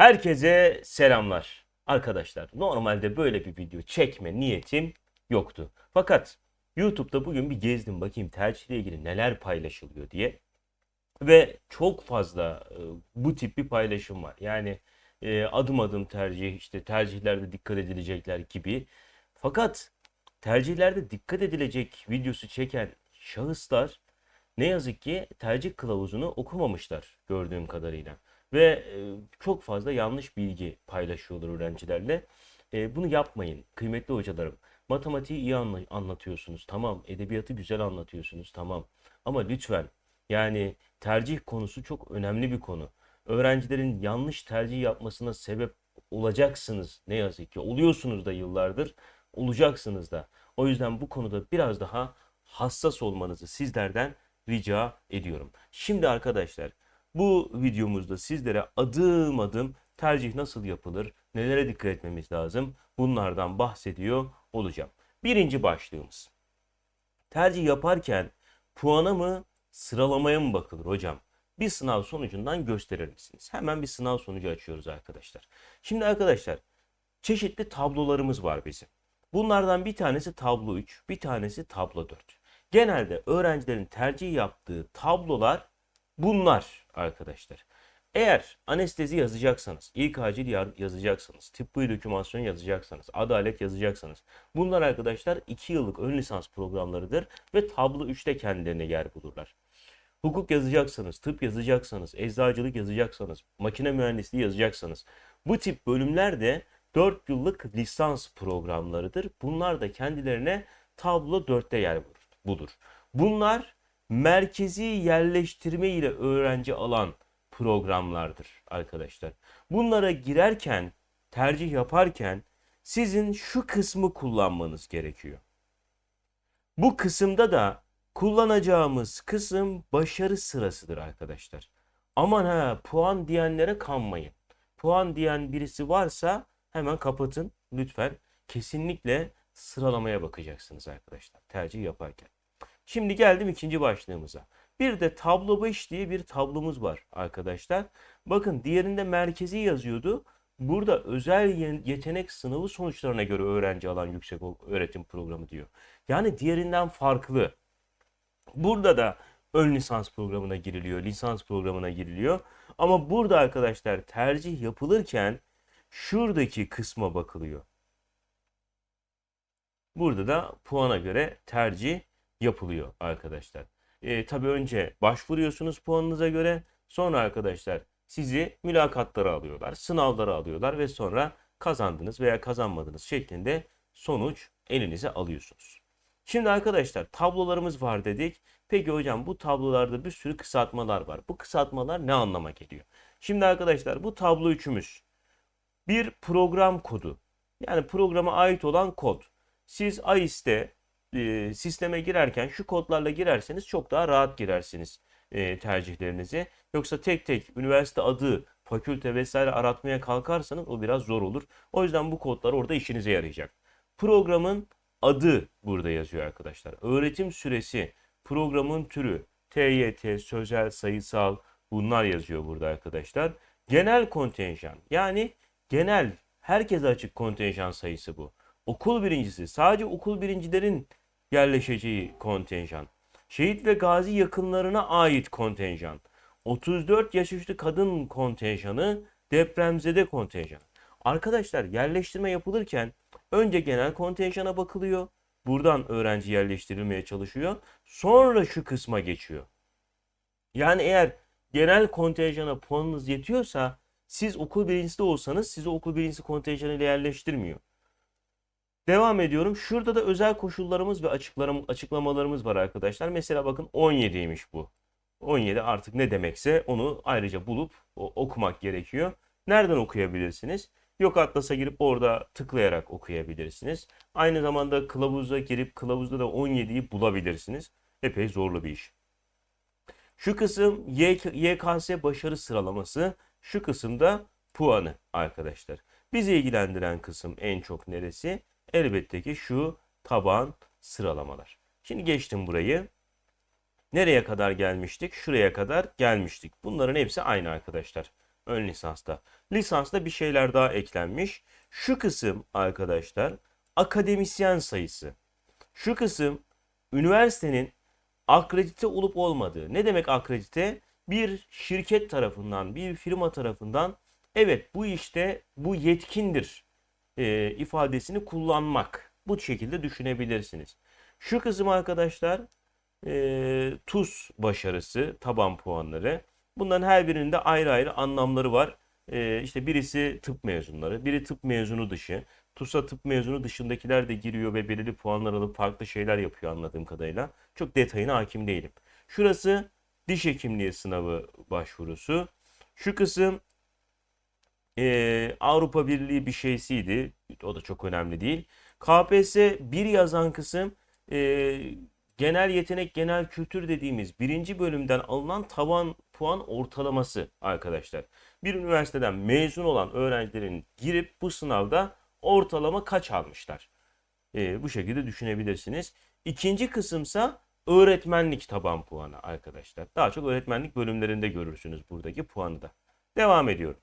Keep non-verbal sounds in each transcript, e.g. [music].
Herkese selamlar. Arkadaşlar normalde böyle bir video çekme niyetim yoktu. Fakat YouTube'da bugün bir gezdim bakayım tercihle ilgili neler paylaşılıyor diye. Ve çok fazla e, bu tip bir paylaşım var. Yani e, adım adım tercih işte tercihlerde dikkat edilecekler gibi. Fakat tercihlerde dikkat edilecek videosu çeken şahıslar ne yazık ki tercih kılavuzunu okumamışlar gördüğüm kadarıyla. Ve e, çok fazla yanlış bilgi paylaşıyorlar öğrencilerle. E, bunu yapmayın kıymetli hocalarım. Matematiği iyi anla- anlatıyorsunuz tamam. Edebiyatı güzel anlatıyorsunuz tamam. Ama lütfen yani tercih konusu çok önemli bir konu. Öğrencilerin yanlış tercih yapmasına sebep olacaksınız ne yazık ki. Oluyorsunuz da yıllardır, olacaksınız da. O yüzden bu konuda biraz daha hassas olmanızı sizlerden rica ediyorum. Şimdi arkadaşlar bu videomuzda sizlere adım adım tercih nasıl yapılır, nelere dikkat etmemiz lazım bunlardan bahsediyor olacağım. Birinci başlığımız. Tercih yaparken puana mı, sıralamaya mı bakılır hocam? Bir sınav sonucundan gösterir misiniz? Hemen bir sınav sonucu açıyoruz arkadaşlar. Şimdi arkadaşlar çeşitli tablolarımız var bizim. Bunlardan bir tanesi tablo 3, bir tanesi tablo 4. Genelde öğrencilerin tercih yaptığı tablolar bunlar arkadaşlar. Eğer anestezi yazacaksanız, ilk acil yar- yazacaksanız, tıbbi dokümasyon yazacaksanız, adalet yazacaksanız bunlar arkadaşlar 2 yıllık ön lisans programlarıdır ve tablo 3'te kendilerine yer bulurlar. Hukuk yazacaksanız, tıp yazacaksanız, eczacılık yazacaksanız, makine mühendisliği yazacaksanız bu tip bölümler de 4 yıllık lisans programlarıdır. Bunlar da kendilerine tablo 4'te yer bulur. Bunlar merkezi yerleştirme ile öğrenci alan programlardır arkadaşlar. Bunlara girerken, tercih yaparken sizin şu kısmı kullanmanız gerekiyor. Bu kısımda da kullanacağımız kısım başarı sırasıdır arkadaşlar. Aman ha puan diyenlere kanmayın. Puan diyen birisi varsa hemen kapatın lütfen. Kesinlikle sıralamaya bakacaksınız arkadaşlar tercih yaparken. Şimdi geldim ikinci başlığımıza. Bir de tablo 5 diye bir tablomuz var arkadaşlar. Bakın diğerinde merkezi yazıyordu. Burada özel ye- yetenek sınavı sonuçlarına göre öğrenci alan yüksek öğretim programı diyor. Yani diğerinden farklı. Burada da ön lisans programına giriliyor, lisans programına giriliyor. Ama burada arkadaşlar tercih yapılırken şuradaki kısma bakılıyor. Burada da puana göre tercih yapılıyor arkadaşlar. E, tabii önce başvuruyorsunuz puanınıza göre. Sonra arkadaşlar sizi mülakatlara alıyorlar, sınavlara alıyorlar ve sonra kazandınız veya kazanmadınız şeklinde sonuç elinize alıyorsunuz. Şimdi arkadaşlar tablolarımız var dedik. Peki hocam bu tablolarda bir sürü kısaltmalar var. Bu kısaltmalar ne anlama geliyor? Şimdi arkadaşlar bu tablo üçümüz bir program kodu. Yani programa ait olan kod. Siz AIS'te e, sisteme girerken şu kodlarla girerseniz çok daha rahat girersiniz e, tercihlerinizi. Yoksa tek tek üniversite adı, fakülte vesaire aratmaya kalkarsanız o biraz zor olur. O yüzden bu kodlar orada işinize yarayacak. Programın adı burada yazıyor arkadaşlar. Öğretim süresi, programın türü, TYT, sözel, sayısal bunlar yazıyor burada arkadaşlar. Genel kontenjan yani genel herkese açık kontenjan sayısı bu. Okul birincisi sadece okul birincilerin yerleşeceği kontenjan. Şehit ve gazi yakınlarına ait kontenjan. 34 yaş üstü kadın kontenjanı, depremzede kontenjan. Arkadaşlar yerleştirme yapılırken önce genel kontenjana bakılıyor. Buradan öğrenci yerleştirilmeye çalışıyor. Sonra şu kısma geçiyor. Yani eğer genel kontenjana puanınız yetiyorsa siz okul birincisi de olsanız sizi okul birincisi kontenjanıyla yerleştirmiyor. Devam ediyorum. Şurada da özel koşullarımız ve açıklarım, açıklamalarımız var arkadaşlar. Mesela bakın 17'ymiş bu. 17 artık ne demekse onu ayrıca bulup o- okumak gerekiyor. Nereden okuyabilirsiniz? Yok Atlas'a girip orada tıklayarak okuyabilirsiniz. Aynı zamanda kılavuza girip kılavuzda da 17'yi bulabilirsiniz. Epey zorlu bir iş. Şu kısım YKS başarı sıralaması. Şu kısımda puanı arkadaşlar. Bizi ilgilendiren kısım en çok neresi? Elbette ki şu taban sıralamalar. Şimdi geçtim burayı. Nereye kadar gelmiştik? Şuraya kadar gelmiştik. Bunların hepsi aynı arkadaşlar. ön lisansta. Lisansta bir şeyler daha eklenmiş. Şu kısım arkadaşlar akademisyen sayısı. Şu kısım üniversitenin akredite olup olmadığı. Ne demek akredite? Bir şirket tarafından, bir firma tarafından evet bu işte bu yetkindir e, ifadesini kullanmak. Bu şekilde düşünebilirsiniz. Şu kısım arkadaşlar e, TUS başarısı, taban puanları. Bunların her birinde ayrı ayrı anlamları var. E, işte birisi tıp mezunları, biri tıp mezunu dışı. TUS'a tıp mezunu dışındakiler de giriyor ve belirli puanlar alıp farklı şeyler yapıyor anladığım kadarıyla. Çok detayına hakim değilim. Şurası diş hekimliği sınavı başvurusu. Şu kısım e, Avrupa Birliği bir şeysiydi. O da çok önemli değil. KPSS bir yazan kısım e, genel yetenek, genel kültür dediğimiz birinci bölümden alınan tavan puan ortalaması arkadaşlar. Bir üniversiteden mezun olan öğrencilerin girip bu sınavda ortalama kaç almışlar? E, bu şekilde düşünebilirsiniz. İkinci kısımsa öğretmenlik taban puanı arkadaşlar. Daha çok öğretmenlik bölümlerinde görürsünüz buradaki puanı da. Devam ediyorum.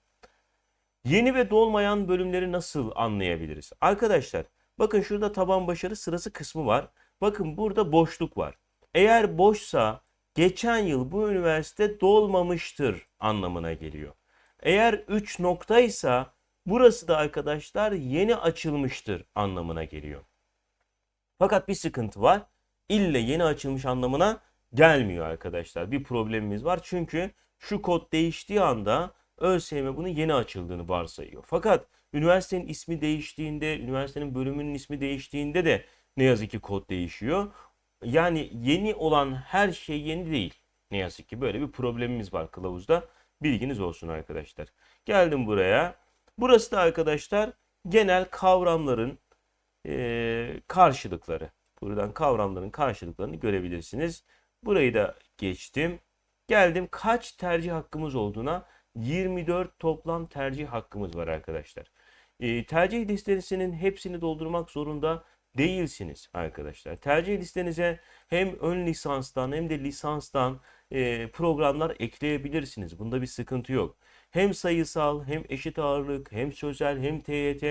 Yeni ve dolmayan bölümleri nasıl anlayabiliriz? Arkadaşlar bakın şurada taban başarı sırası kısmı var. Bakın burada boşluk var. Eğer boşsa geçen yıl bu üniversite dolmamıştır anlamına geliyor. Eğer 3 noktaysa burası da arkadaşlar yeni açılmıştır anlamına geliyor. Fakat bir sıkıntı var. İlle yeni açılmış anlamına gelmiyor arkadaşlar. Bir problemimiz var. Çünkü şu kod değiştiği anda ÖSYM bunu yeni açıldığını varsayıyor. Fakat üniversitenin ismi değiştiğinde, üniversitenin bölümünün ismi değiştiğinde de ne yazık ki kod değişiyor. Yani yeni olan her şey yeni değil. Ne yazık ki böyle bir problemimiz var kılavuzda. Bilginiz olsun arkadaşlar. Geldim buraya. Burası da arkadaşlar genel kavramların e, karşılıkları. Buradan kavramların karşılıklarını görebilirsiniz. Burayı da geçtim. Geldim kaç tercih hakkımız olduğuna 24 toplam tercih hakkımız var arkadaşlar. E, tercih listesinin hepsini doldurmak zorunda değilsiniz arkadaşlar. Tercih listenize hem ön lisanstan hem de lisanstan e, programlar ekleyebilirsiniz. Bunda bir sıkıntı yok. Hem sayısal hem eşit ağırlık hem sözel hem TYT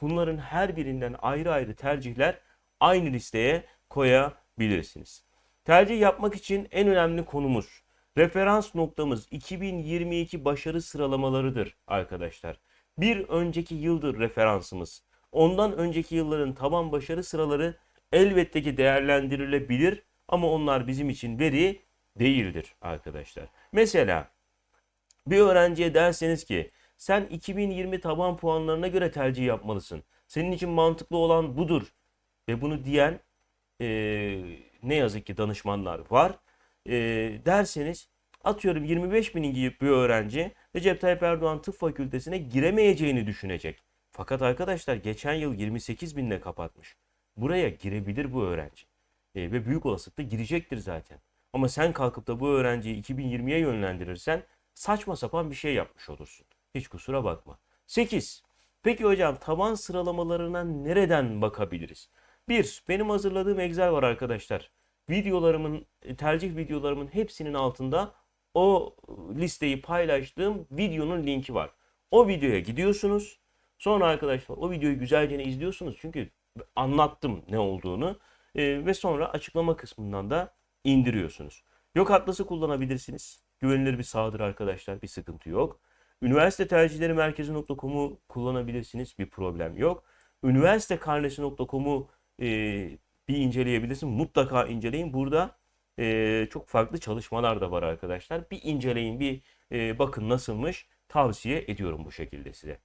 bunların her birinden ayrı ayrı tercihler aynı listeye koyabilirsiniz. Tercih yapmak için en önemli konumuz referans noktamız 2022 başarı sıralamalarıdır arkadaşlar. Bir önceki yıldır referansımız. Ondan önceki yılların taban başarı sıraları elbette ki değerlendirilebilir ama onlar bizim için veri değildir arkadaşlar. Mesela bir öğrenciye derseniz ki sen 2020 taban puanlarına göre tercih yapmalısın. Senin için mantıklı olan budur. Ve bunu diyen e, ne yazık ki danışmanlar var. E, derseniz atıyorum 25 binin gibi bir öğrenci Recep Tayyip Erdoğan Tıp Fakültesine giremeyeceğini düşünecek. Fakat arkadaşlar geçen yıl 28 binle kapatmış. Buraya girebilir bu öğrenci. E, ve büyük olasılıkla girecektir zaten. Ama sen kalkıp da bu öğrenciyi 2020'ye yönlendirirsen saçma sapan bir şey yapmış olursun. Hiç kusura bakma. 8. Peki hocam taban sıralamalarına nereden bakabiliriz? 1. Benim hazırladığım Excel var arkadaşlar. Videolarımın, tercih videolarımın hepsinin altında o listeyi paylaştığım videonun linki var. O videoya gidiyorsunuz. Sonra arkadaşlar o videoyu güzelce izliyorsunuz. Çünkü anlattım ne olduğunu. E, ve sonra açıklama kısmından da indiriyorsunuz. Yok atlası kullanabilirsiniz. Güvenilir bir sağdır arkadaşlar. Bir sıkıntı yok. Üniversite tercihleri merkezi.com'u kullanabilirsiniz. Bir problem yok. Üniversite karnesi.com'u e, bir inceleyebilirsiniz. Mutlaka inceleyin. Burada e, çok farklı çalışmalar da var arkadaşlar. Bir inceleyin, bir e, bakın nasılmış. Tavsiye ediyorum bu şekilde size.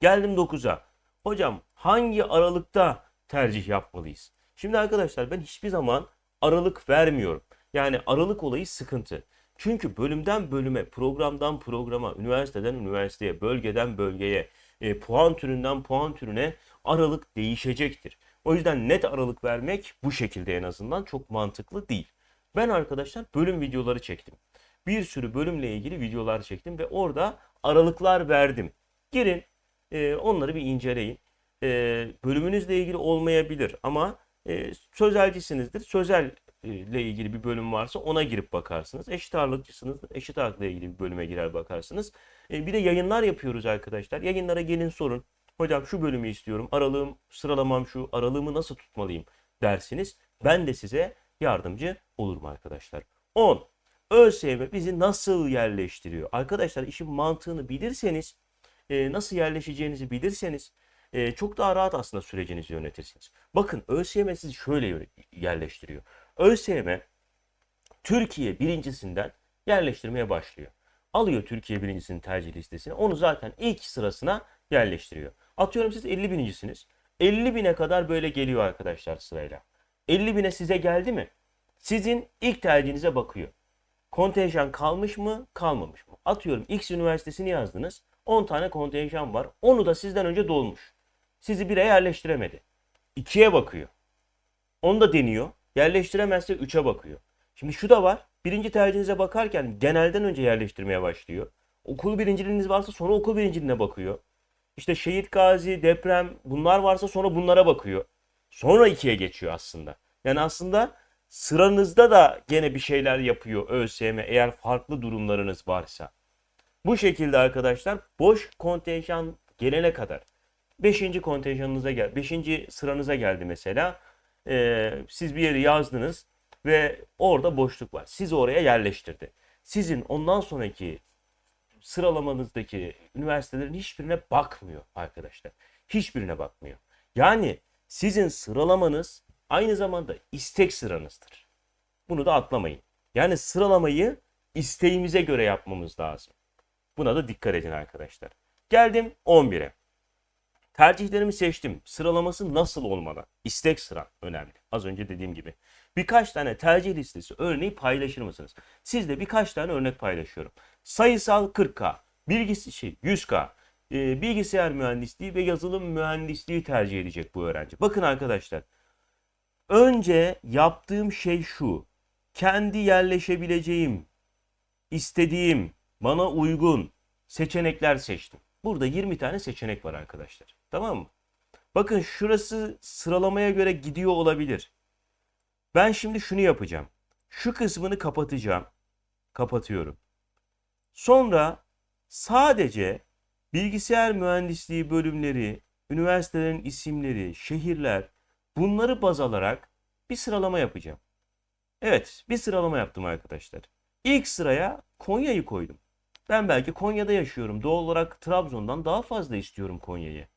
Geldim 9'a. Hocam hangi aralıkta tercih yapmalıyız? Şimdi arkadaşlar ben hiçbir zaman aralık vermiyorum. Yani aralık olayı sıkıntı. Çünkü bölümden bölüme, programdan programa, üniversiteden üniversiteye, bölgeden bölgeye, e, puan türünden puan türüne aralık değişecektir. O yüzden net aralık vermek bu şekilde en azından çok mantıklı değil. Ben arkadaşlar bölüm videoları çektim. Bir sürü bölümle ilgili videolar çektim ve orada aralıklar verdim. Girin e, onları bir inceleyin. E, bölümünüzle ilgili olmayabilir ama e, sözelcisinizdir. Sözel ile ilgili bir bölüm varsa ona girip bakarsınız. Eşit ağırlıkçısınız. Eşit ağırlıkla ilgili bir bölüme girer bakarsınız. E, bir de yayınlar yapıyoruz arkadaşlar. Yayınlara gelin sorun. Hocam şu bölümü istiyorum. Aralığım, sıralamam şu. Aralığımı nasıl tutmalıyım dersiniz. Ben de size yardımcı olurum arkadaşlar. 10. ÖSYM bizi nasıl yerleştiriyor? Arkadaşlar işin mantığını bilirseniz, e, nasıl yerleşeceğinizi bilirseniz e, çok daha rahat aslında sürecinizi yönetirsiniz. Bakın ÖSYM sizi şöyle yerleştiriyor. ÖSYM Türkiye birincisinden yerleştirmeye başlıyor. Alıyor Türkiye birincisinin tercih listesine. Onu zaten ilk sırasına yerleştiriyor. Atıyorum siz 50 binincisiniz. 50 bine kadar böyle geliyor arkadaşlar sırayla. 50 bine size geldi mi? Sizin ilk tercihinize bakıyor. Kontenjan kalmış mı, kalmamış mı? Atıyorum X üniversitesini yazdınız. 10 tane kontenjan var. Onu da sizden önce dolmuş. Sizi 1'e yerleştiremedi. 2'ye bakıyor. Onu da deniyor. Yerleştiremezse 3'e bakıyor. Şimdi şu da var. Birinci tercihinize bakarken genelden önce yerleştirmeye başlıyor. Okul birinciliğiniz varsa sonra okul birinciliğine bakıyor. İşte şehit gazi, deprem bunlar varsa sonra bunlara bakıyor. Sonra ikiye geçiyor aslında. Yani aslında sıranızda da gene bir şeyler yapıyor ÖSYM eğer farklı durumlarınız varsa. Bu şekilde arkadaşlar boş kontenjan gelene kadar 5. kontenjanınıza gel 5. sıranıza geldi mesela. Ee, siz bir yeri yazdınız ve orada boşluk var. Siz oraya yerleştirdi. Sizin ondan sonraki sıralamanızdaki üniversitelerin hiçbirine bakmıyor arkadaşlar. Hiçbirine bakmıyor. Yani sizin sıralamanız aynı zamanda istek sıranızdır. Bunu da atlamayın. Yani sıralamayı isteğimize göre yapmamız lazım. Buna da dikkat edin arkadaşlar. Geldim 11'e. Tercihlerimi seçtim. Sıralaması nasıl olmalı? İstek sıra önemli. Az önce dediğim gibi. Birkaç tane tercih listesi örneği paylaşır mısınız? Sizle birkaç tane örnek paylaşıyorum. Sayısal 40K, bilgisi şey 100K, e, bilgisayar mühendisliği ve yazılım mühendisliği tercih edecek bu öğrenci. Bakın arkadaşlar. Önce yaptığım şey şu. Kendi yerleşebileceğim, istediğim, bana uygun seçenekler seçtim. Burada 20 tane seçenek var arkadaşlar. Tamam mı? Bakın şurası sıralamaya göre gidiyor olabilir. Ben şimdi şunu yapacağım. Şu kısmını kapatacağım. Kapatıyorum. Sonra sadece bilgisayar mühendisliği bölümleri, üniversitelerin isimleri, şehirler bunları baz alarak bir sıralama yapacağım. Evet, bir sıralama yaptım arkadaşlar. İlk sıraya Konya'yı koydum. Ben belki Konya'da yaşıyorum. Doğal olarak Trabzon'dan daha fazla istiyorum Konya'yı.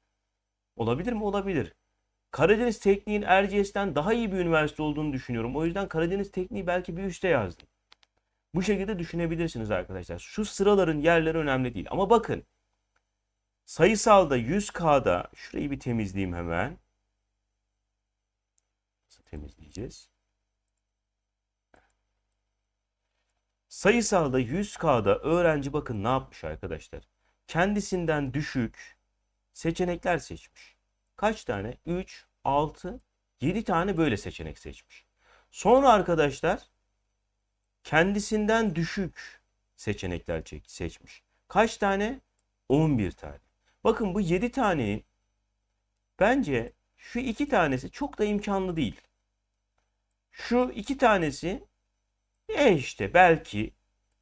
Olabilir mi? Olabilir. Karadeniz Tekniğin Erciyes'ten daha iyi bir üniversite olduğunu düşünüyorum. O yüzden Karadeniz Tekniği belki bir üste yazdım. Bu şekilde düşünebilirsiniz arkadaşlar. Şu sıraların yerleri önemli değil. Ama bakın. Sayısalda 100K'da şurayı bir temizleyeyim hemen. Nasıl temizleyeceğiz? Sayısalda 100K'da öğrenci bakın ne yapmış arkadaşlar. Kendisinden düşük seçenekler seçmiş. Kaç tane? 3, 6, 7 tane böyle seçenek seçmiş. Sonra arkadaşlar kendisinden düşük seçenekler çek- seçmiş. Kaç tane? 11 tane. Bakın bu 7 tanenin bence şu iki tanesi çok da imkanlı değil. Şu iki tanesi e işte belki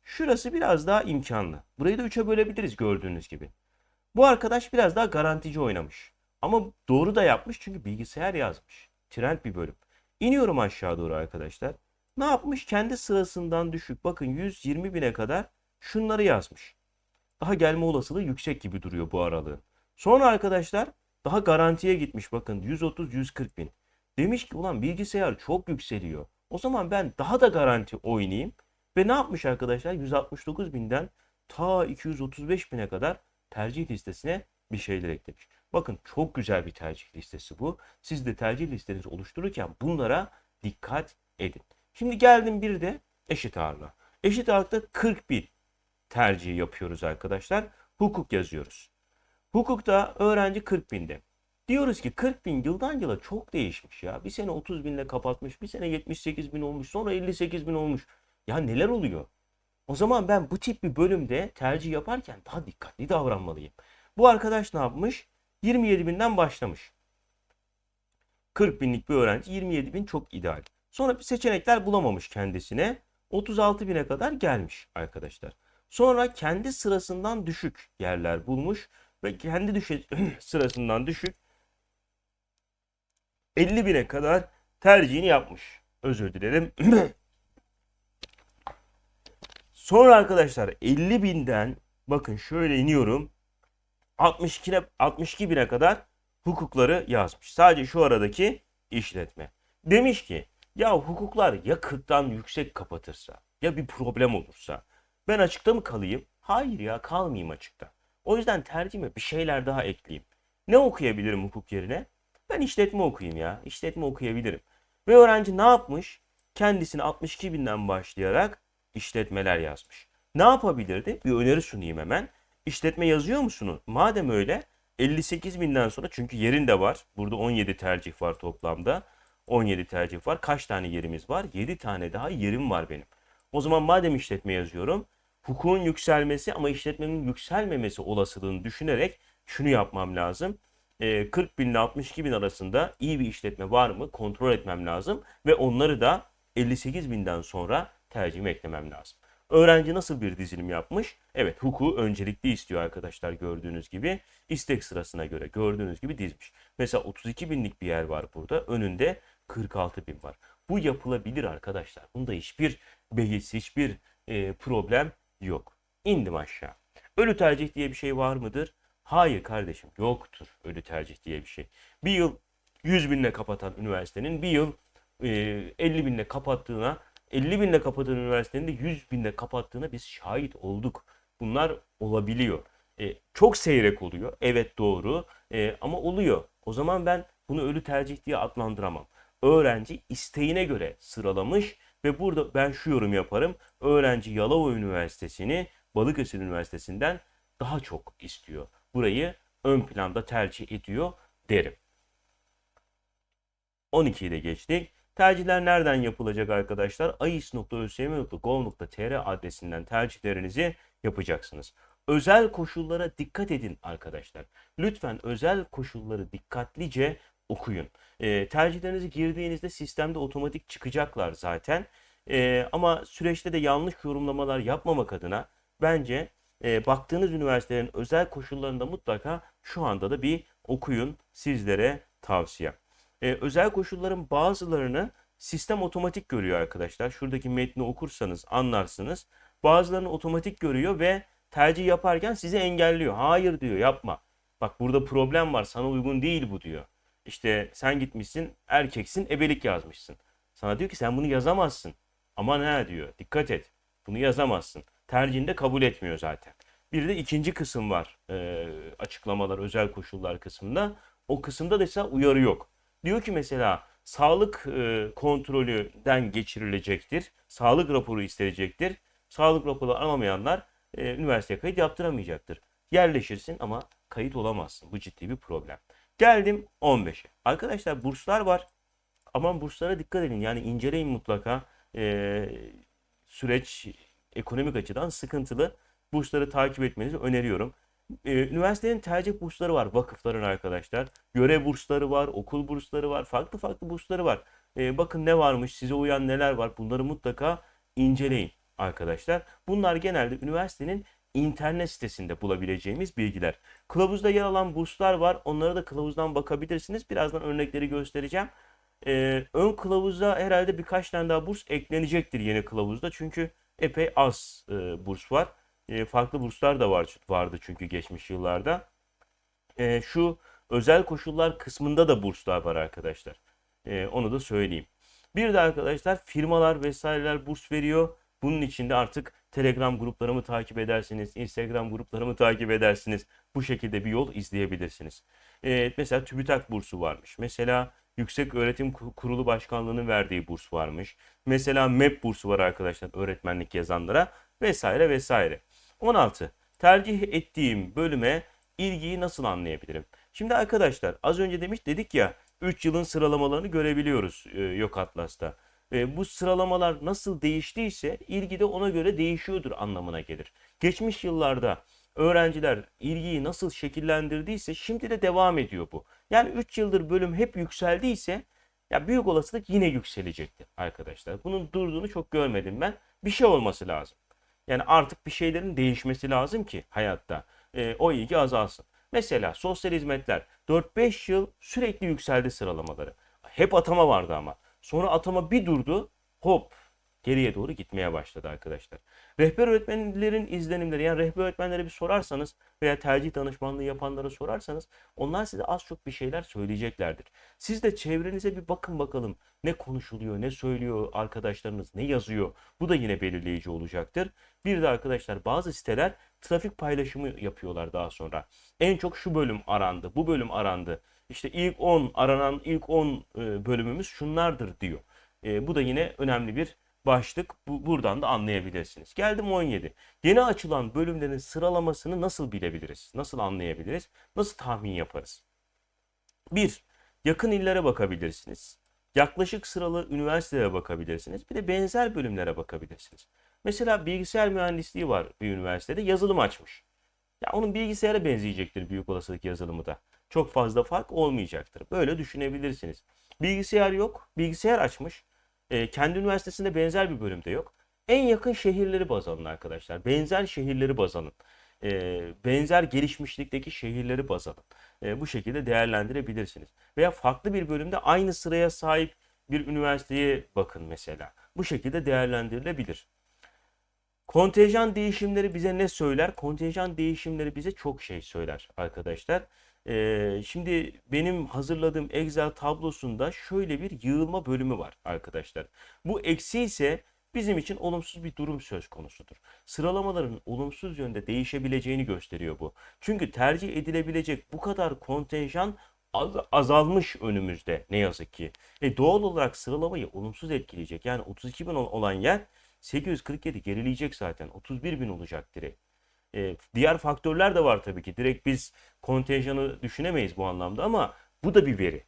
şurası biraz daha imkanlı. Burayı da 3'e bölebiliriz gördüğünüz gibi. Bu arkadaş biraz daha garantici oynamış. Ama doğru da yapmış çünkü bilgisayar yazmış. Trend bir bölüm. İniyorum aşağı doğru arkadaşlar. Ne yapmış? Kendi sırasından düşük. Bakın 120 bine kadar şunları yazmış. Daha gelme olasılığı yüksek gibi duruyor bu aralığın. Sonra arkadaşlar daha garantiye gitmiş. Bakın 130-140 bin. Demiş ki ulan bilgisayar çok yükseliyor. O zaman ben daha da garanti oynayayım. Ve ne yapmış arkadaşlar? 169 binden ta 235 bine kadar tercih listesine bir şeyler eklemiş. Bakın çok güzel bir tercih listesi bu. Siz de tercih listenizi oluştururken bunlara dikkat edin. Şimdi geldim bir de eşit ağırlığa. Eşit ağırlıkta 41 tercih yapıyoruz arkadaşlar. Hukuk yazıyoruz. Hukukta öğrenci 40 binde. Diyoruz ki 40 bin yıldan yıla çok değişmiş ya. Bir sene 30 binle kapatmış, bir sene 78 bin olmuş, sonra 58 bin olmuş. Ya neler oluyor? O zaman ben bu tip bir bölümde tercih yaparken daha dikkatli davranmalıyım. Bu arkadaş ne yapmış? 27 binden başlamış. 40 binlik bir öğrenci 27 bin çok ideal. Sonra bir seçenekler bulamamış kendisine. 36 bine kadar gelmiş arkadaşlar. Sonra kendi sırasından düşük yerler bulmuş ve kendi düşe [clears throat] sırasından düşük 50 bine kadar tercihini yapmış. Özür dilerim. [clears throat] Sonra arkadaşlar 50 binden bakın şöyle iniyorum. 62 'ne- 62 bine kadar hukukları yazmış. Sadece şu aradaki işletme. Demiş ki ya hukuklar ya 40'tan yüksek kapatırsa ya bir problem olursa ben açıkta mı kalayım? Hayır ya kalmayayım açıkta. O yüzden tercihime bir şeyler daha ekleyeyim. Ne okuyabilirim hukuk yerine? Ben işletme okuyayım ya. İşletme okuyabilirim. Ve öğrenci ne yapmış? Kendisine 62 binden başlayarak işletmeler yazmış. Ne yapabilirdi? Bir öneri sunayım hemen. İşletme yazıyor musunuz? Madem öyle 58 binden sonra çünkü yerin de var. Burada 17 tercih var toplamda. 17 tercih var. Kaç tane yerimiz var? 7 tane daha yerim var benim. O zaman madem işletme yazıyorum, hukukun yükselmesi ama işletmenin yükselmemesi olasılığını düşünerek şunu yapmam lazım. Ee, 40 bin ile 62 bin arasında iyi bir işletme var mı kontrol etmem lazım ve onları da 58 binden sonra tercihime eklemem lazım. Öğrenci nasıl bir dizilim yapmış? Evet hukuku öncelikli istiyor arkadaşlar gördüğünüz gibi. istek sırasına göre gördüğünüz gibi dizmiş. Mesela 32 binlik bir yer var burada. Önünde 46 bin var. Bu yapılabilir arkadaşlar. Bunda hiçbir behis, hiçbir e, problem yok. İndim aşağı. Ölü tercih diye bir şey var mıdır? Hayır kardeşim yoktur ölü tercih diye bir şey. Bir yıl 100 binle kapatan üniversitenin bir yıl e, 50 binle kapattığına 50 binle kapatan üniversitenin de 100 binle kapattığına biz şahit olduk. Bunlar olabiliyor. E, çok seyrek oluyor. Evet doğru. E, ama oluyor. O zaman ben bunu ölü tercih diye adlandıramam. Öğrenci isteğine göre sıralamış ve burada ben şu yorum yaparım. Öğrenci Yalova Üniversitesi'ni Balıkesir Üniversitesi'nden daha çok istiyor. Burayı ön planda tercih ediyor derim. 12'yi de geçtik. Tercihler nereden yapılacak arkadaşlar? ais.ösm.gov.tr adresinden tercihlerinizi yapacaksınız. Özel koşullara dikkat edin arkadaşlar. Lütfen özel koşulları dikkatlice okuyun. E, tercihlerinizi girdiğinizde sistemde otomatik çıkacaklar zaten. E, ama süreçte de yanlış yorumlamalar yapmamak adına bence e, baktığınız üniversitelerin özel koşullarında mutlaka şu anda da bir okuyun sizlere tavsiye. Ee, özel koşulların bazılarını sistem otomatik görüyor arkadaşlar. Şuradaki metni okursanız anlarsınız. Bazılarını otomatik görüyor ve tercih yaparken sizi engelliyor. Hayır diyor yapma. Bak burada problem var sana uygun değil bu diyor. İşte sen gitmişsin erkeksin ebelik yazmışsın. Sana diyor ki sen bunu yazamazsın. Aman ha diyor dikkat et. Bunu yazamazsın. Tercihini de kabul etmiyor zaten. Bir de ikinci kısım var e, açıklamalar özel koşullar kısmında. O kısımda da ise uyarı yok. Diyor ki mesela sağlık e, kontrolüden geçirilecektir. Sağlık raporu istenecektir. Sağlık raporu alamayanlar e, üniversiteye kayıt yaptıramayacaktır. Yerleşirsin ama kayıt olamazsın. Bu ciddi bir problem. Geldim 15'e. Arkadaşlar burslar var. Aman burslara dikkat edin. Yani inceleyin mutlaka. E, süreç ekonomik açıdan sıkıntılı. Bursları takip etmenizi öneriyorum. Ee, üniversitenin tercih bursları var vakıfların arkadaşlar. Görev bursları var, okul bursları var, farklı farklı bursları var. Ee, bakın ne varmış, size uyan neler var bunları mutlaka inceleyin arkadaşlar. Bunlar genelde üniversitenin internet sitesinde bulabileceğimiz bilgiler. Kılavuzda yer alan burslar var. Onlara da kılavuzdan bakabilirsiniz. Birazdan örnekleri göstereceğim. Ee, ön kılavuzda herhalde birkaç tane daha burs eklenecektir yeni kılavuzda. Çünkü epey az e, burs var. E, farklı burslar da var vardı çünkü geçmiş yıllarda. E, şu özel koşullar kısmında da burslar var arkadaşlar. E, onu da söyleyeyim. Bir de arkadaşlar firmalar vesaireler burs veriyor. Bunun için de artık Telegram gruplarımı takip edersiniz, Instagram gruplarımı takip edersiniz. Bu şekilde bir yol izleyebilirsiniz. E, mesela TÜBİTAK bursu varmış. Mesela Yüksek Öğretim Kurulu Başkanlığı'nın verdiği burs varmış. Mesela MEP bursu var arkadaşlar öğretmenlik yazanlara vesaire vesaire. 16. Tercih ettiğim bölüme ilgiyi nasıl anlayabilirim? Şimdi arkadaşlar az önce demiş dedik ya 3 yılın sıralamalarını görebiliyoruz e, Yok Atlas'ta. E, bu sıralamalar nasıl değiştiyse ilgi de ona göre değişiyordur anlamına gelir. Geçmiş yıllarda öğrenciler ilgiyi nasıl şekillendirdiyse şimdi de devam ediyor bu. Yani 3 yıldır bölüm hep yükseldiyse Ya büyük olasılık yine yükselecektir arkadaşlar. Bunun durduğunu çok görmedim ben. Bir şey olması lazım. Yani artık bir şeylerin değişmesi lazım ki hayatta e, o ilgi azalsın. Mesela sosyal hizmetler 4-5 yıl sürekli yükseldi sıralamaları. Hep atama vardı ama. Sonra atama bir durdu. Hop geriye doğru gitmeye başladı arkadaşlar. Rehber öğretmenlerin izlenimleri yani rehber öğretmenlere bir sorarsanız veya tercih danışmanlığı yapanlara sorarsanız onlar size az çok bir şeyler söyleyeceklerdir. Siz de çevrenize bir bakın bakalım ne konuşuluyor, ne söylüyor arkadaşlarınız, ne yazıyor. Bu da yine belirleyici olacaktır. Bir de arkadaşlar bazı siteler trafik paylaşımı yapıyorlar daha sonra. En çok şu bölüm arandı, bu bölüm arandı. İşte ilk 10 aranan ilk 10 e, bölümümüz şunlardır diyor. E, bu da yine önemli bir başlık. Bu, buradan da anlayabilirsiniz. Geldim 17. Yeni açılan bölümlerin sıralamasını nasıl bilebiliriz? Nasıl anlayabiliriz? Nasıl tahmin yaparız? 1. Yakın illere bakabilirsiniz. Yaklaşık sıralı üniversitelere bakabilirsiniz. Bir de benzer bölümlere bakabilirsiniz. Mesela bilgisayar mühendisliği var bir üniversitede yazılım açmış. Ya onun bilgisayara benzeyecektir büyük olasılık yazılımı da. Çok fazla fark olmayacaktır. Böyle düşünebilirsiniz. Bilgisayar yok. Bilgisayar açmış. E, kendi üniversitesinde benzer bir bölümde yok. En yakın şehirleri baz alın arkadaşlar. Benzer şehirleri baz alın. E, benzer gelişmişlikteki şehirleri baz alın. E, bu şekilde değerlendirebilirsiniz. Veya farklı bir bölümde aynı sıraya sahip bir üniversiteye bakın mesela. Bu şekilde değerlendirilebilir. Kontenjan değişimleri bize ne söyler? Kontenjan değişimleri bize çok şey söyler arkadaşlar. Ee, şimdi benim hazırladığım Excel tablosunda şöyle bir yığılma bölümü var arkadaşlar. Bu eksi ise bizim için olumsuz bir durum söz konusudur. Sıralamaların olumsuz yönde değişebileceğini gösteriyor bu. Çünkü tercih edilebilecek bu kadar kontenjan az- azalmış önümüzde ne yazık ki. E doğal olarak sıralamayı olumsuz etkileyecek. Yani 32 bin ol- olan yer 847 gerileyecek zaten. 31 bin olacak direkt. E, diğer faktörler de var tabii ki. Direkt biz kontenjanı düşünemeyiz bu anlamda ama bu da bir veri.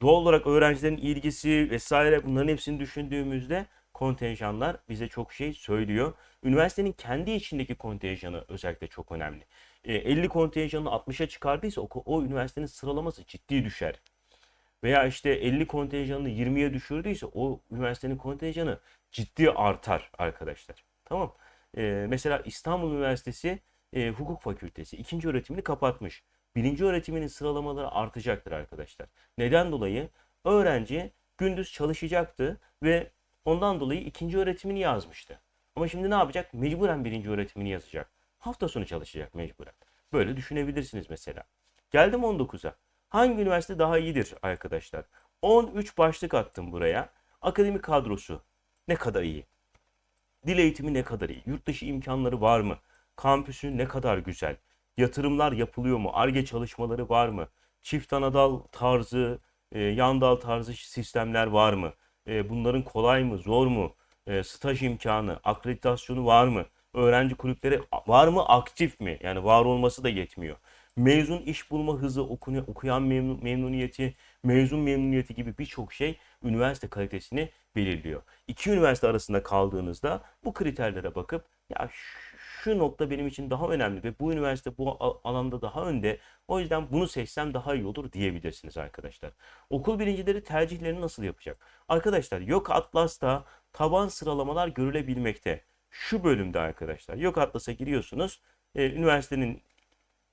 Doğal olarak öğrencilerin ilgisi vesaire bunların hepsini düşündüğümüzde kontenjanlar bize çok şey söylüyor. Üniversitenin kendi içindeki kontenjanı özellikle çok önemli. E, 50 kontenjanını 60'a çıkardıysa o, o üniversitenin sıralaması ciddi düşer. Veya işte 50 kontenjanını 20'ye düşürdüyse o üniversitenin kontenjanı ciddi artar arkadaşlar. Tamam. Ee, mesela İstanbul Üniversitesi e, Hukuk Fakültesi ikinci öğretimini kapatmış. Birinci öğretiminin sıralamaları artacaktır arkadaşlar. Neden dolayı? Öğrenci gündüz çalışacaktı ve ondan dolayı ikinci öğretimini yazmıştı. Ama şimdi ne yapacak? Mecburen birinci öğretimini yazacak. Hafta sonu çalışacak mecburen. Böyle düşünebilirsiniz mesela. Geldim 19'a. Hangi üniversite daha iyidir arkadaşlar? 13 başlık attım buraya. Akademik kadrosu ne kadar iyi? Dil eğitimi ne kadar iyi? Yurt dışı imkanları var mı? Kampüsü ne kadar güzel? Yatırımlar yapılıyor mu? Arge çalışmaları var mı? Çift anadal tarzı, e, yan dal tarzı sistemler var mı? E, bunların kolay mı, zor mu? E, staj imkanı, akreditasyonu var mı? Öğrenci kulüpleri var mı, aktif mi? Yani var olması da yetmiyor. Mezun iş bulma hızı, okuyan, okuyan memnun, memnuniyeti, mezun memnuniyeti gibi birçok şey üniversite kalitesini belirliyor. İki üniversite arasında kaldığınızda bu kriterlere bakıp ya şu- nokta benim için daha önemli ve bu üniversite bu alanda daha önde. O yüzden bunu seçsem daha iyi olur diyebilirsiniz arkadaşlar. Okul birincileri tercihlerini nasıl yapacak? Arkadaşlar Yok Atlas'ta taban sıralamalar görülebilmekte. Şu bölümde arkadaşlar Yok Atlas'a giriyorsunuz. Ee, üniversitenin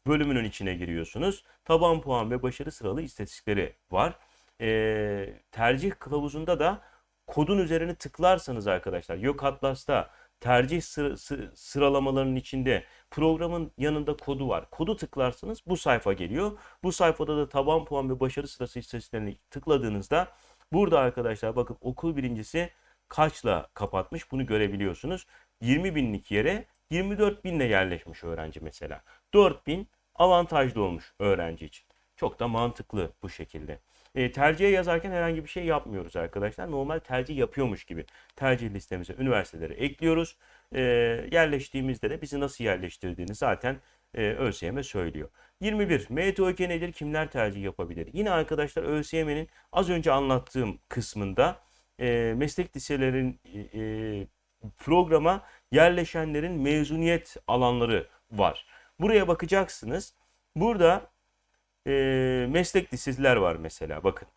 bölümünün içine giriyorsunuz. Taban puan ve başarı sıralı istatistikleri var. Ee, tercih kılavuzunda da kodun üzerine tıklarsanız arkadaşlar Yok Atlas'ta tercih sı- sı- sıralamalarının içinde programın yanında kodu var. Kodu tıklarsanız bu sayfa geliyor. Bu sayfada da taban puan ve başarı sırası istatistiklerini tıkladığınızda burada arkadaşlar bakın okul birincisi kaçla kapatmış bunu görebiliyorsunuz. 20 binlik yere 24 binle yerleşmiş öğrenci mesela. 4 bin avantajlı olmuş öğrenci için. Çok da mantıklı bu şekilde. E, tercihe yazarken herhangi bir şey yapmıyoruz arkadaşlar. Normal tercih yapıyormuş gibi tercih listemize üniversiteleri ekliyoruz. E, yerleştiğimizde de bizi nasıl yerleştirdiğini zaten e, ÖSYM söylüyor. 21. MTOK nedir? Kimler tercih yapabilir? Yine arkadaşlar ÖSYM'nin az önce anlattığım kısmında e, meslek liselerin e, e, programa yerleşenlerin mezuniyet alanları var. Buraya bakacaksınız. Burada e, meslek liseler var mesela bakın.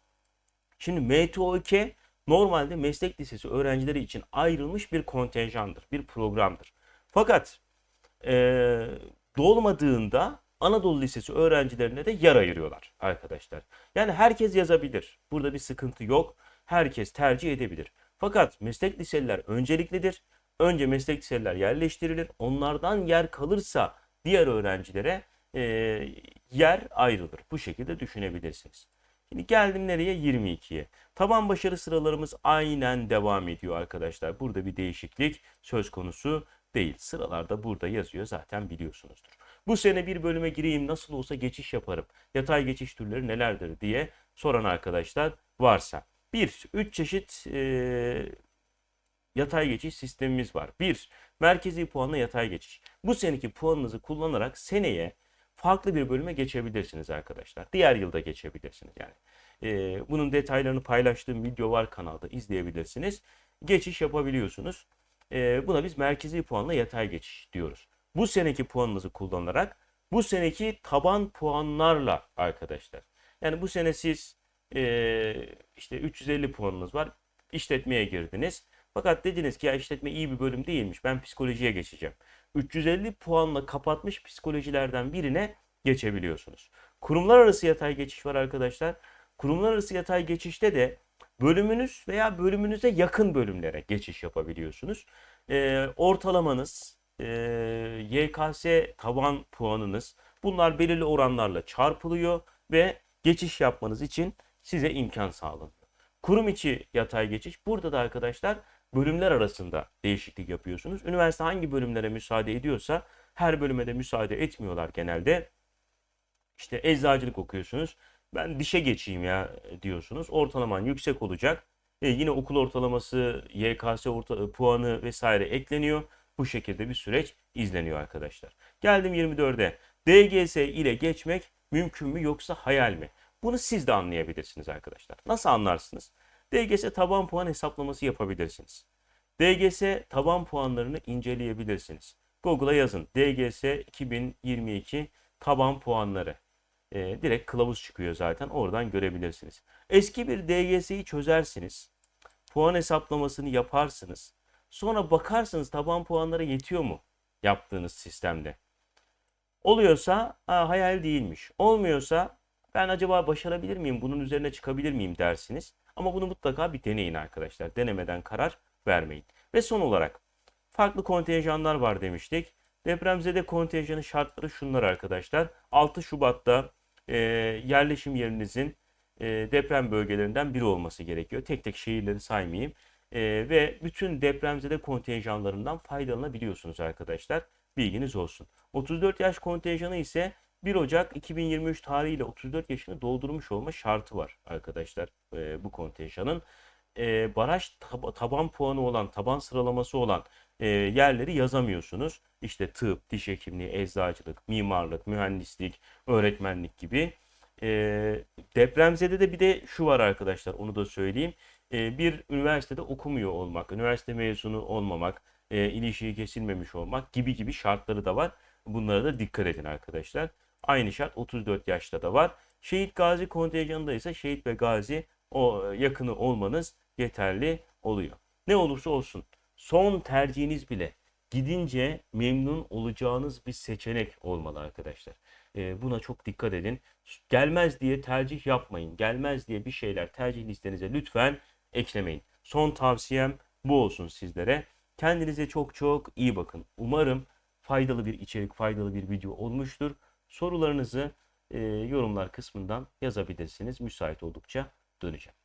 Şimdi MTO2 normalde meslek lisesi öğrencileri için ayrılmış bir kontenjandır, bir programdır. Fakat eee, dolmadığında Anadolu Lisesi öğrencilerine de yer ayırıyorlar arkadaşlar. Yani herkes yazabilir. Burada bir sıkıntı yok. Herkes tercih edebilir. Fakat meslek liseliler önceliklidir. Önce meslek liseliler yerleştirilir. Onlardan yer kalırsa diğer öğrencilere eee, yer ayrılır. Bu şekilde düşünebilirsiniz. Şimdi geldim nereye? 22'ye. Taban başarı sıralarımız aynen devam ediyor arkadaşlar. Burada bir değişiklik söz konusu değil. Sıralarda burada yazıyor zaten biliyorsunuzdur. Bu sene bir bölüme gireyim nasıl olsa geçiş yaparım. Yatay geçiş türleri nelerdir diye soran arkadaşlar varsa. 1. 3 çeşit eee, yatay geçiş sistemimiz var. 1. Merkezi puanla yatay geçiş. Bu seneki puanınızı kullanarak seneye farklı bir bölüme geçebilirsiniz arkadaşlar. Diğer yılda geçebilirsiniz yani. Ee, bunun detaylarını paylaştığım video var kanalda izleyebilirsiniz. Geçiş yapabiliyorsunuz. Ee, buna biz merkezi puanla yatay geçiş diyoruz. Bu seneki puanınızı kullanarak bu seneki taban puanlarla arkadaşlar. Yani bu sene siz ee, işte 350 puanınız var. İşletmeye girdiniz. Fakat dediniz ki ya işletme iyi bir bölüm değilmiş. Ben psikolojiye geçeceğim. 350 puanla kapatmış psikolojilerden birine geçebiliyorsunuz. Kurumlar arası yatay geçiş var arkadaşlar. Kurumlar arası yatay geçişte de bölümünüz veya bölümünüze yakın bölümlere geçiş yapabiliyorsunuz. Ee, ortalamanız, e, YKS taban puanınız bunlar belirli oranlarla çarpılıyor ve geçiş yapmanız için size imkan sağlanıyor. Kurum içi yatay geçiş. Burada da arkadaşlar bölümler arasında değişiklik yapıyorsunuz. Üniversite hangi bölümlere müsaade ediyorsa her bölüme de müsaade etmiyorlar genelde. İşte eczacılık okuyorsunuz. Ben dişe geçeyim ya diyorsunuz. Ortalaman yüksek olacak. E, yine okul ortalaması, YKS orta, puanı vesaire ekleniyor. Bu şekilde bir süreç izleniyor arkadaşlar. Geldim 24'e. DGS ile geçmek mümkün mü yoksa hayal mi? Bunu siz de anlayabilirsiniz arkadaşlar. Nasıl anlarsınız? DGS taban puan hesaplaması yapabilirsiniz. DGS taban puanlarını inceleyebilirsiniz. Google'a yazın DGS 2022 taban puanları. Ee, direkt kılavuz çıkıyor zaten oradan görebilirsiniz. Eski bir DGS'yi çözersiniz. Puan hesaplamasını yaparsınız. Sonra bakarsınız taban puanları yetiyor mu yaptığınız sistemde. Oluyorsa ha, hayal değilmiş. Olmuyorsa ben acaba başarabilir miyim, bunun üzerine çıkabilir miyim dersiniz. Ama bunu mutlaka bir deneyin arkadaşlar. Denemeden karar vermeyin. Ve son olarak farklı kontenjanlar var demiştik. Depremzede kontenjanın şartları şunlar arkadaşlar. 6 Şubat'ta e, yerleşim yerinizin e, deprem bölgelerinden biri olması gerekiyor. Tek tek şehirleri saymayayım. E, ve bütün depremzede kontenjanlarından faydalanabiliyorsunuz arkadaşlar. Bilginiz olsun. 34 yaş kontenjanı ise 1 Ocak 2023 tarihiyle 34 yaşını doldurmuş olma şartı var arkadaşlar e, bu kontenjanın. E, baraj tab- taban puanı olan, taban sıralaması olan e, yerleri yazamıyorsunuz. İşte tıp, diş hekimliği, eczacılık, mimarlık, mühendislik, öğretmenlik gibi. E, depremzede de bir de şu var arkadaşlar onu da söyleyeyim. E, bir üniversitede okumuyor olmak, üniversite mezunu olmamak, e, ilişiği kesilmemiş olmak gibi gibi şartları da var. Bunlara da dikkat edin arkadaşlar. Aynı şart 34 yaşta da var. Şehit gazi kontenjanında ise şehit ve gazi o yakını olmanız yeterli oluyor. Ne olursa olsun son tercihiniz bile gidince memnun olacağınız bir seçenek olmalı arkadaşlar. Ee, buna çok dikkat edin. Gelmez diye tercih yapmayın. Gelmez diye bir şeyler tercih listenize lütfen eklemeyin. Son tavsiyem bu olsun sizlere. Kendinize çok çok iyi bakın. Umarım faydalı bir içerik, faydalı bir video olmuştur. Sorularınızı e, yorumlar kısmından yazabilirsiniz. Müsait oldukça döneceğim.